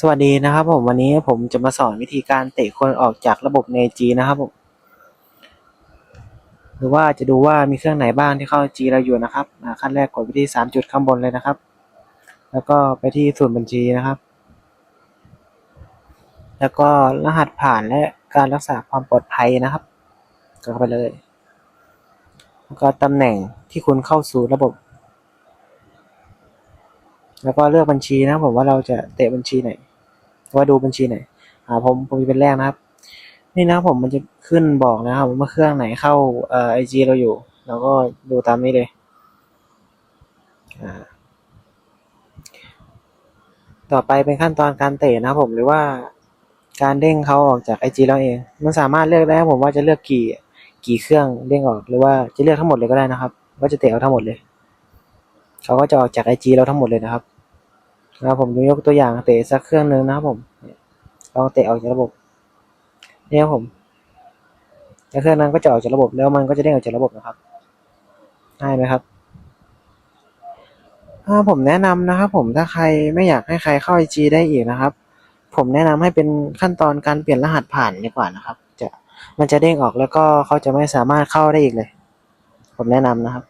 สวัสดีนะครับผมวันนี้ผมจะมาสอนวิธีการเตะคนออกจากระบบใน G นะครับผมหรือว่าจะดูว่ามีเครื่องไหนบ้างที่เข้า G เราอยู่นะครับขั้นแรกกดไปที่สามจุดข้างบนเลยนะครับ แล้วก็ไปที่ส่วนบัญชีนะครับ แล้วก็รหัสผ่านและการรักษาความปลอดภัยนะครับกดเข้าไปเลย แล้วก็ตำแหน่งที่คุณเข้าสู่ระบบแล้วก็เลือกบัญชีนะผมว่าเราจะเตะบัญชีไหน ว่าดูบัญชีไหนอ่าผมผมมีเป็นแรกนะครับ นี่นะผมมันจะขึ้นบอกนะครับว่าเครื่องไหนเข้าเอ่อไอจีเราอยู่ เราก็ดูตามนี้เลยอ่าต่อไปเป็นขั้นตอนการเตะนะครับผมหรือว่าการเด้งเขาออกจากไอจีเราเอง มันสามารถเลือกได้ผมว่าจะเลือกกี่กี่เครื่องเด้งออกหรือว่าจะเลือกทั้งหมดเลยก็ได้นะครับ ว่าจะเตะเอาทั้งหมดเลย เขาก็จะออกจากไอจีเราทั้งหมดเลยนะครับ นะครับผมยกตัวอย่างเตะสักเครื่องหนึ่งนะครับผมลองเตะออกจากระบบเนี่ยครับผมแล้วเครื่องนั้นก็จะออกจากระบบแล้วมันก็จะเด้งออกจากระบบนะครับง่ายไหมครับถ้าผมแนะนำนะครับผมถ้าใครไม่อยากให้ใครเข้า IG ได้อีกนะครับ ผมแนะนำให้เป็นขั้นตอนการเปลี่ยนรหัสผ่านดีกว่านะครับ จะมันจะเด้งออกแล้วก็เขาจะไม่สามารถเข้าได้อีกเลย ผมแนะนำนะครับ